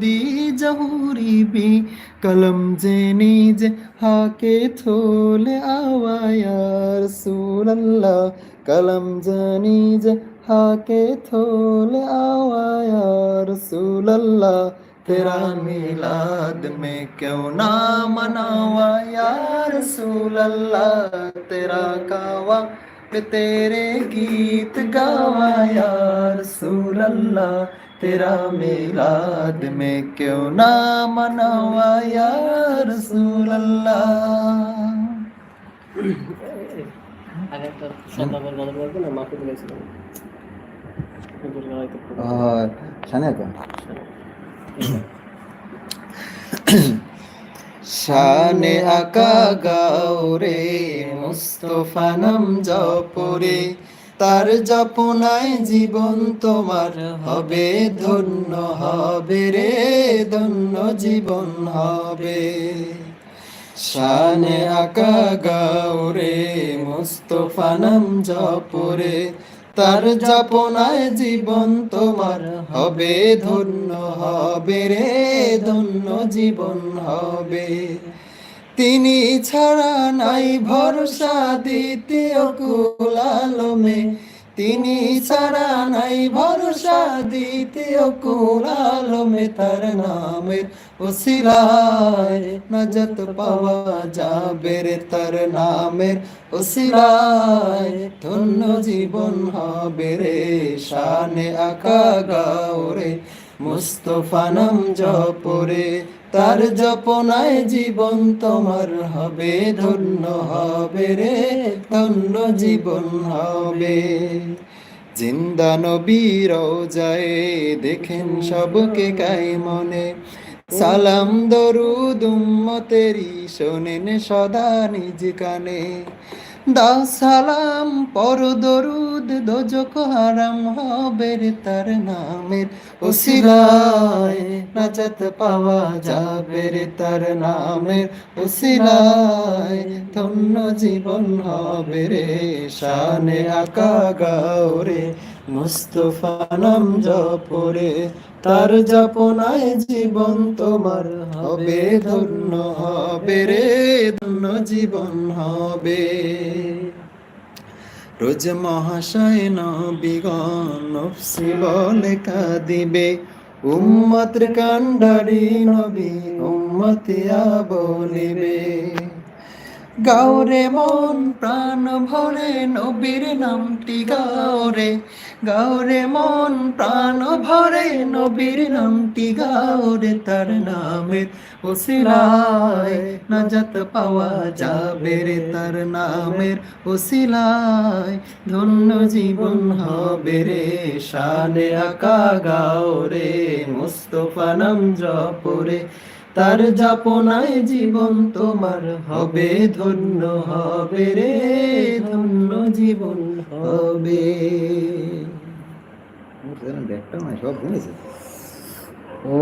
दी जहूरी भी, कलम जे नीज हाके थोल आवा यार सूल्ला कलम जे नीज हाके थोल आवा यार सूल्ला तेरा मिलाद में क्यों ना मनावा यार सूल्ला तेरा कावा तेरे गीत गावा यार रसूल अल्लाह तेरा मिलाद में क्यों ना मनावा या रसूल अल्लाह আগে একটা সন্ধ্যাবের গল্প বলবো না মাকে বলেছিলাম কিন্তু গাইতে খুব শানে শানে আকা গাওরে মুস্তফা নাম জপরে তার জপনায় জীবন তোমার হবে, ধন্য হবে রে, ধন্য জীবন হবে। শানে আকা গাওরে মুস্তফা নাম জপরে তার জপনায় জীবন তোমার হবে, ধন্য হবে রে, ধন্য জীবন হবে। তিনি ছাড়া নাই ভরসা দ্বিতীয় কুলালমে তিনি ছাড়া নাই ভরসা দ্বিতীয় কুলালমে তার নামের ওসিলায় নজত পাওয়া যাবে রে। তার নামের ওসিলায় ধন্য জীবন হবে রে। শানে আকা গাও রে। মুস্তফা নাম জপরে তার জপনায় জীবন তোমার হবে, ধন্য হবে রে, ধন্য জীবন হবে। জিন্দা নবীর যায় দেখেন সবকে গাই মনে, সালাম দরুদ উম্মতেরি শোনেন সদা নিজ কানে। দাও সালাম, পর দরুদ দোজক হারাম হবে তার নামের ওসিলায় নাজাত পাওয়া যাবে রে তার নামের ওসিলায় ধন্য জীবন হবে রে শানে আকা গাও মুস্তফা নাম জপরে, তার জপনায় জীবন তোমার হবে, ধন্য হবে রে, ধন্য জীবন হবে। রোজ মহাশয় নবিগণ নফসি বলে কাঁদিবে। উম্মতের কান্ডারি নবী উম্মতিয়া বলিবে। গাওরে মন, প্রাণ ভরে নবীর নামটি গাওরে। গাওরে মন, প্রাণ ভরে নবীর নামটি গাওরে। তার নামের ওসিলায় নাজাত পাওয়া যাবে রে। তার নামের ওসিলায় ধন্য জীবন হবে রে। শানে আকা গাওরে, মুস্তফা নাম জপরে। তার যাপনায় জীবন তোমার হবে ধন্য হবে রে ধন্য জীবন হবে। ও